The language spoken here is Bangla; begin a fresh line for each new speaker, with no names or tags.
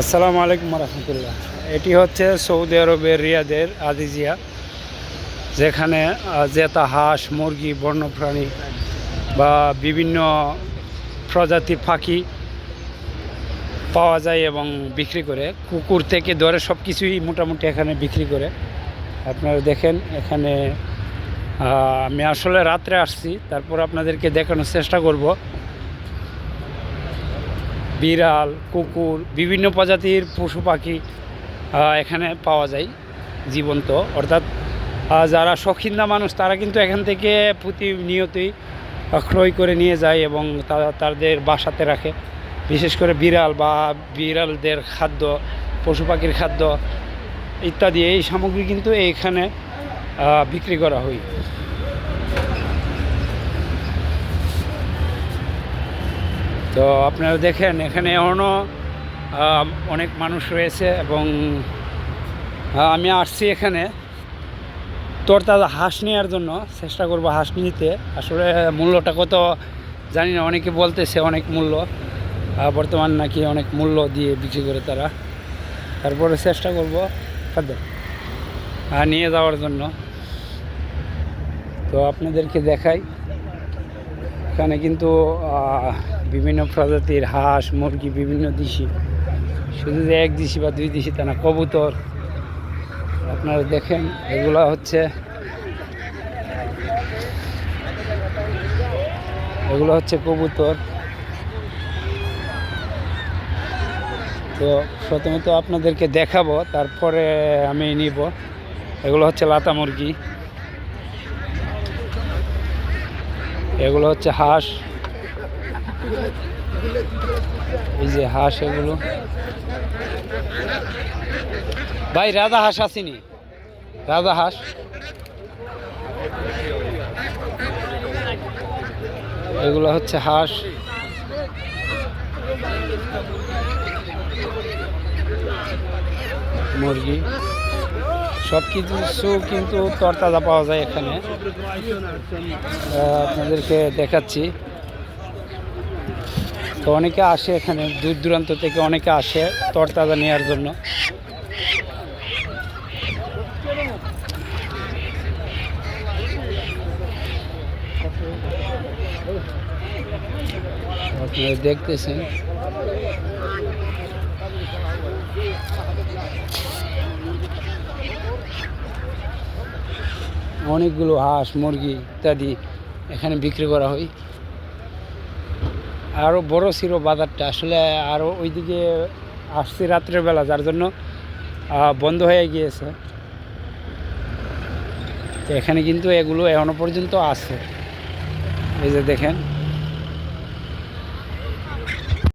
আসসালামু আলাইকুম রহমতুল্লাহ এটি হচ্ছে সৌদি আরবের রিয়াদের আদিজিয়া, যেখানে জেতা হাঁস, মুরগি, বন্যপ্রাণী বা বিভিন্ন প্রজাতির পাখি পাওয়া যায় এবং বিক্রি করে। কুকুর থেকে ধরে সব কিছুই মোটামুটি এখানে বিক্রি করে। আপনারা দেখেন এখানে আমি আসলে রাত্রে আসছি, তারপর আপনাদেরকে দেখানোর চেষ্টা করব। বিড়াল, কুকুর, বিভিন্ন প্রজাতির পশু পাখি এখানে পাওয়া যায়, জীবন্ত। অর্থাৎ যারা শৌখিন্দা মানুষ, তারা কিন্তু এখান থেকে প্রতিনিয়তই ক্রয় করে নিয়ে যায় এবং তারা তাদের বাসাতে রাখে। বিশেষ করে বিড়াল বা বিড়ালদের খাদ্য, পশু পাখির খাদ্য ইত্যাদি, এই সামগ্রী কিন্তু এইখানে বিক্রি করা হয়। তো আপনারা দেখেন, এখানে এখনও অনেক মানুষ রয়েছে এবং আমি আসছি এখানে। তরতাজা হাঁস নেওয়ার জন্য, চেষ্টা করব হাঁস নিতে। আসলে মূল্যটা কত জানি না, অনেকে বলতেছে অনেক মূল্য। বর্তমান নাকি অনেক মূল্য দিয়ে বিক্রি করে তারা। তারপরে চেষ্টা করব। খাদ্য নিয়ে যাওয়ার জন্য। তো আপনাদেরকে দেখাই। এখানে কিন্তু বিভিন্ন প্রজাতির হাঁস, মুরগি, বিভিন্ন দিশি। শুধু যে এক দিশি বা দুই দিশি তা না, কবুতর। আপনারা দেখেন, এগুলা হচ্ছে এগুলো হচ্ছে কবুতর। তো প্রথমে তো আপনাদেরকে দেখাবো, তারপরে আমি নিব। এগুলো হচ্ছে লাতা মুরগি। এগুলো হচ্ছে হাঁস। এই যে হাঁস এগুলো। ভাই রাধা হাঁস আসেনি। রাধা হাঁস। এগুলো হচ্ছে হাঁস। মুরগি। সব কিছু কিন্তু তরতাজা পাওয়া যায় এখানে। আপনাদেরকে দেখাচ্ছি। তো অনেকে আসে এখানে, দূর দূরান্ত থেকে অনেকে আসে তরতাজা নেওয়ার জন্য। দেখতেছেন। অনেকগুলো হাঁস, মুরগি ইত্যাদি এখানে বিক্রি করা হয়। আরও বড় ছিল বাজারটা। আসলে আরও ওইদিকে আসছি রাত্রের বেলা, যার জন্য বন্ধ হয়ে গিয়েছে। তো এখানে কিন্তু এগুলো এখনও পর্যন্ত আছে। এই যে দেখেন